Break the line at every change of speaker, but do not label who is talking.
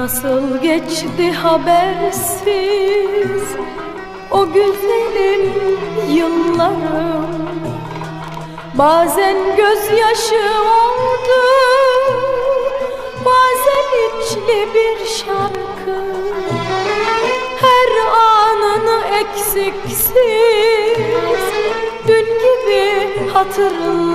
Nasıl geçti habersiz o güzelim yıllarım? Bazen gözyaşı oldu Bazen içli bir şarkı. Her anını eksiksiz Dün gibi hatırla